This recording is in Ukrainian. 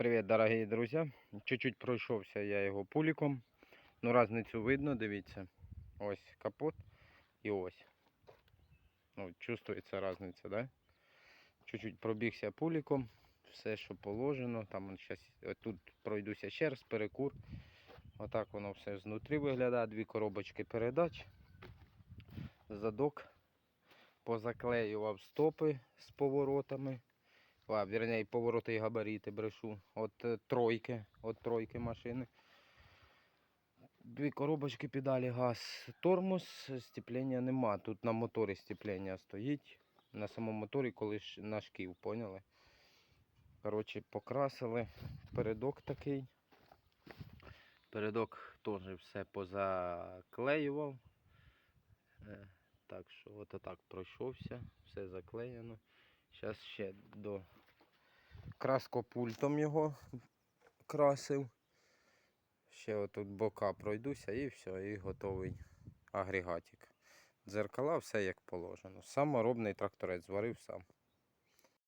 Привіт, дорогі друзі. Чуть-чуть пройшовся я його пуліком. Ну, різницю видно, дивіться. Ось капот і ось. Ну, чувствується різниця, да? Чуть-чуть пробігся пуліком. Все, що положено. Там щас, тут пройдуся ще раз, перекур. Отак воно все знутрі виглядає. Дві коробочки передач. Задок. Позаклеював стопи з поворотами. А, вірніше, повороти і габарити брешу. От е, тройки, от тройки машини. Дві коробочки педалі газ. Тормоз, степлення нема. Тут на моторі степлення стоїть. На самому моторі коли на шків, поняли? Коротше, покрасили. Передок такий. Передок теж все позаклеював. Е, Так що от отак пройшовся, все заклеєно. Зараз ще до краскопультом його красив. Ще отут бока пройдуся і все, і готовий агрегатик. Дзеркала, все як положено. Саморобний тракторець зварив сам.